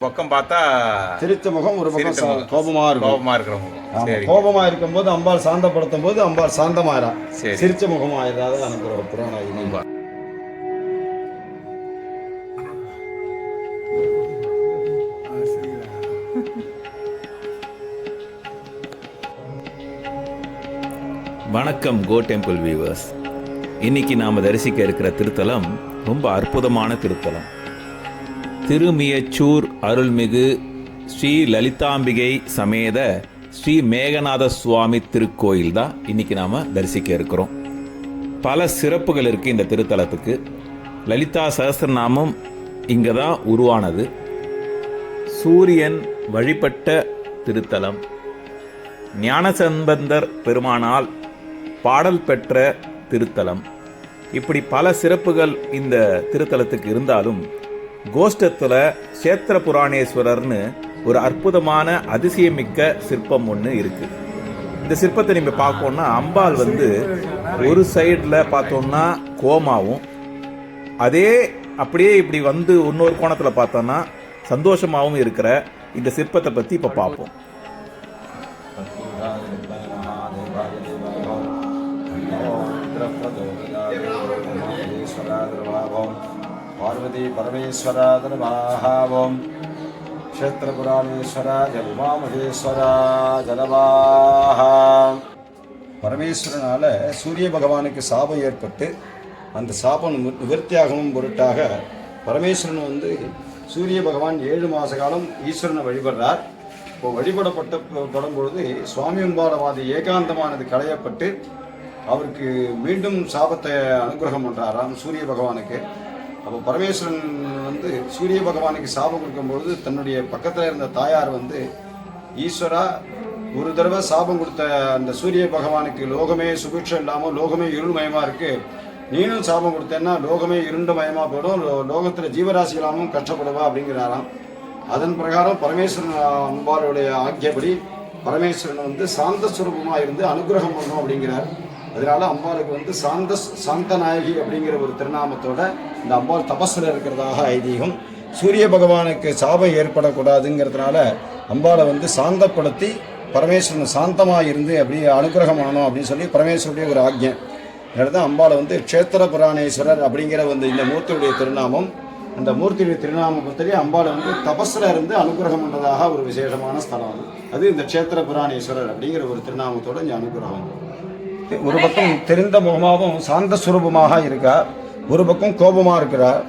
பக்கம் பார்த்தா சிரித்த முகம் ஒரு பக்கம். கோபமா இருக்கும் கோபமா இருக்கிற முகம் ஆமா, சரி கோபமா இருக்கும்போது அம்பாள் சாந்தப்படுத்தும் போது அம்பாள் சாந்தமாயிரா சரி. சிரிச்ச முகம் ஆயிராது அனுப்புற புராண ஐதீகம். ரொம்ப. வணக்கம் கோ டெம்பிள் வியூவர்ஸ் இன்னைக்கு நாம் தரிசிக்க இருக்கிற திருத்தலம் ரொம்ப அற்புதமான திருத்தலம் திருமியச்சூர் அருள்மிகு ஸ்ரீ லலிதாம்பிகை சமேத ஸ்ரீ மேகநாத சுவாமி திருக்கோயில் தான் இன்னைக்கு நாம் தரிசிக்க இருக்கிறோம். பல சிறப்புகள் இருக்குது இந்த திருத்தலத்துக்கு. லலிதா சகசிரநாமம் இங்கே தான் உருவானது. சூரியன் வழிபட்ட திருத்தலம். ஞானசம்பந்தர் பெருமானால் பாடல் பெற்ற திருத்தலம். இப்படி பல சிறப்புகள் இந்த திருத்தலத்துக்கு இருந்தாலும் கோஷ்டத்தில் சேத்திர புராணேஸ்வரர்னு ஒரு அற்புதமான அதிசயமிக்க சிற்பம் ஒன்று இருக்குது இந்த சிற்பத்தை நீங்கள் பார்க்கணும்னா அம்பாள் வந்து ஒரு சைடில் பார்த்தோம்னா கோமாவும் அதே அப்படியே இப்படி வந்து இன்னொரு கோணத்தில் பார்த்தோம்னா சந்தோஷமாகவும் இருக்கிற இந்த சிற்பத்தை பற்றி இப்போ பார்ப்போம். பார்வதி பரமேஸ்வராதரவாஹாவோம் க்ஷேத்திரபுராணேஸ்வரா ஜலுமாமகேஸ்வரா ஜலவாஹா பரமேஸ்வரனால் சூரிய பகவானுக்கு சாபம் ஏற்பட்டு அந்த சாபம் நிவர்த்தியாகவும் பொருட்டாக பரமேஸ்வரன் வந்து சூரிய பகவான் ஏழு மாத காலம் ஈஸ்வரனை வழிபடுறார். இப்போ வழிபடப்பட்ட படும் சுவாமி அம்பாளவாதி ஏகாந்தமானது களையப்பட்டு அவருக்கு மீண்டும் சாபத்தை அனுகிரகம் பண்ணுறாராம் சூரிய பகவானுக்கு. அப்போ பரமேஸ்வரன் வந்து சூரிய பகவானுக்கு சாபம் கொடுக்கும்பொழுது தன்னுடைய பக்கத்தில் இருந்த தாயார் வந்து ஈஸ்வரா ஒரு தடவை சாபம் கொடுத்த அந்த சூரிய பகவானுக்கு லோகமே சுபிக்ஷம் இல்லாமல் லோகமே இருள்மயமாக இருக்கு. நீனும் சாபம் கொடுத்தேன்னா லோகமே இருண்ட மயமாக போயிடும் லோகத்தில் ஜீவராசி இல்லாமல் கஷ்டப்படுவா அப்படிங்கிறாராம். அதன் பிரகாரம் பரமேஸ்வரன் அம்பாளுடைய ஆக்கியபடி பரமேஸ்வரன் வந்து சாந்த சுரூபமாக இருந்து அனுகிரகம் பண்ணும் அப்படிங்கிறார். அதனால அம்பாளுக்கு வந்து சாந்த சாந்த நாயகி அப்படிங்கிற ஒரு திருநாமத்தோட இந்த அம்பாள் தபஸில் இருக்கிறதாக ஐதீகம். சூரிய பகவானுக்கு சாபம் ஏற்படக்கூடாதுங்கிறதுனால அம்பாளை வந்து சாந்தப்படுத்தி பரமேஸ்வரன் சாந்தமாக இருந்து அப்படியே அனுகிரகம் அப்படின்னு சொல்லி பரமேஸ்வருடைய ஒரு ஆக்ஞை. தான் அம்பாளை வந்து க்ஷேத்திர புராணேஸ்வரர் அப்படிங்கிற வந்து இந்த மூர்த்தியுடைய திருநாமம். அந்த மூர்த்தியுடைய திருநாமம் பொறுத்தவரை அம்பாளை வந்து தபஸில் இருந்து அனுகிரகம் பண்ணதாக ஒரு விசேஷமான ஸ்தலம் அது இந்த க்ஷேத்திர புராணேஸ்வரர் அப்படிங்கிற ஒரு திருநாமத்தோட இங்கே அனுகிரகம். ஒரு பக்கம் தெரிந்த முகமாகவும் சாந்த சுரூபமாக இருக்கா ஒரு பக்கம் கோபமாக இருக்கிறார்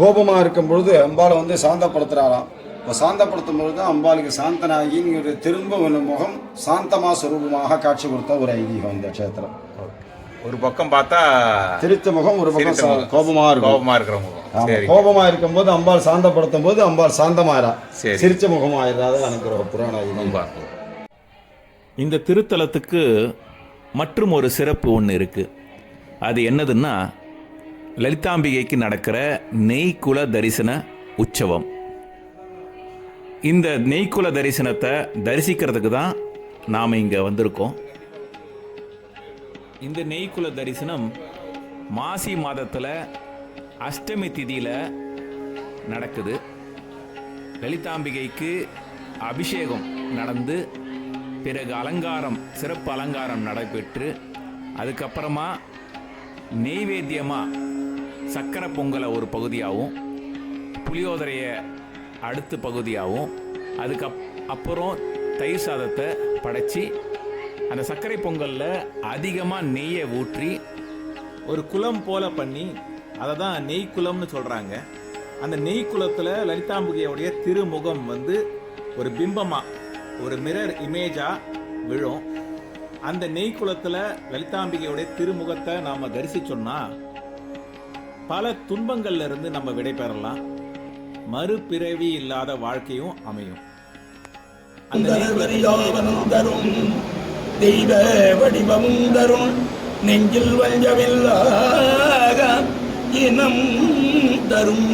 கோபமாக இருக்கும் பொழுது அம்பாளை வந்து சாந்தப்படுத்துகிறாராம் இப்போ சாந்தப்படுத்தும் பொழுது தான் அம்பாளுக்கு சாந்தனாகிங்கிற திரும்ப ஒரு முகம் சாந்தமா சுரூபமாக காட்சி கொடுத்த ஒரு ஐதீகம் இந்த க்ஷேத்திரம். ஒரு பக்கம் பார்த்தா திருத்த முகம் ஒரு பக்கம். கோபமாக இருக்கும். கோபமா இருக்கிற முகம். கோபமா இருக்கும்போது அம்பாள் சாந்தப்படுத்தும் போது அம்பாள் சாந்தமாயிரா சரி. சிரிச்ச முகம் ஆயிராது புராண அற்புதம். இந்த திருத்தலத்துக்கு மற்றும் ஒரு சிறப்பு ஒன்று இருக்குது அது என்னதுன்னா லலிதாம்பிகைக்கு நடக்கிற நெய்க்குல தரிசன உற்சவம். இந்த நெய்க்குல தரிசனத்தை தரிசிக்கிறதுக்கு தான் நாம் இங்கே வந்திருக்கோம். இந்த நெய்க்குல தரிசனம் மாசி மாதத்தில் அஷ்டமி திதியில் நடக்குது. லலிதாம்பிகைக்கு அபிஷேகம் நடந்து பிறகு அலங்காரம் சிறப்பு அலங்காரம் நடைபெற்று அதுக்கப்புறமா நெய்வேத்தியமாக சக்கரை பொங்கலை ஒரு பகுதியாகவும் புளியோதரையை அடுத்த பகுதியாகவும் அதுக்கப் அப்புறம் தயிர் சாதத்தை படைச்சி அந்த சர்க்கரை பொங்கலில் அதிகமாக நெய்யை ஊற்றி ஒரு குளம் போல பண்ணி அதை தான் நெய் குளம்னு சொல்கிறாங்க அந்த நெய் குளத்தில் லலிதாம்புகையோடைய திருமுகம் வந்து ஒரு பிம்பமாக ஒரு மிரர் இமேஜாக விழும். அந்த நெய் குளத்தில் லலிதாம்பிகையுடைய திருமுகத்தை நாம் தரிசிச்சோம்னா பல துன்பங்கள்ல இருந்து நம்ம விடை பெறலாம். மறுபிறவி இல்லாத வாழ்க்கையும் அமையும். தெய்வ வடிவமும் தரும் நெஞ்சில் வஞ்சமில்லாக இனம் தரும்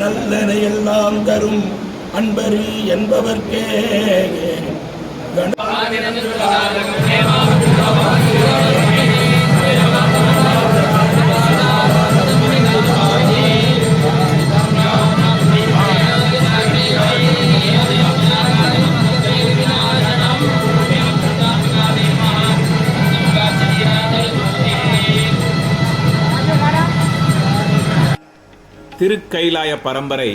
நல்லனையெல்லாம் எல்லாம் தரும் அன்பரு என்பவர்க்கே திருக்கைலாய பரம்பரை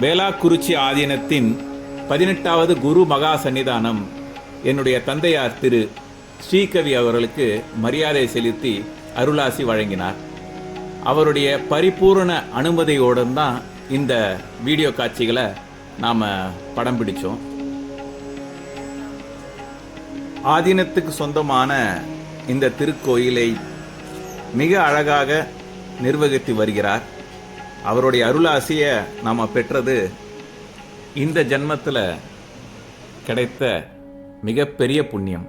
வேளாக்குறிச்சி ஆதீனத்தின் பதினெட்டாவது குரு மகா சன்னிதானம். என்னுடைய தந்தையார் திரு ஸ்ரீகவி அவர்களுக்கு மரியாதை செலுத்தி அருளாசி வழங்கினார். அவருடைய பரிபூரண அனுமதியோடு தான் இந்த வீடியோ காட்சிகளை நாம் படம் பிடித்தோம் ஆதீனத்துக்கு சொந்தமான இந்த திருக்கோயிலை மிக அழகாக நிர்வகித்து வருகிறார். அவருடைய அருளாசியை நாம் பெற்றது இந்த ஜென்மத்தில் கிடைத்த மிகப்பெரிய புண்ணியம்.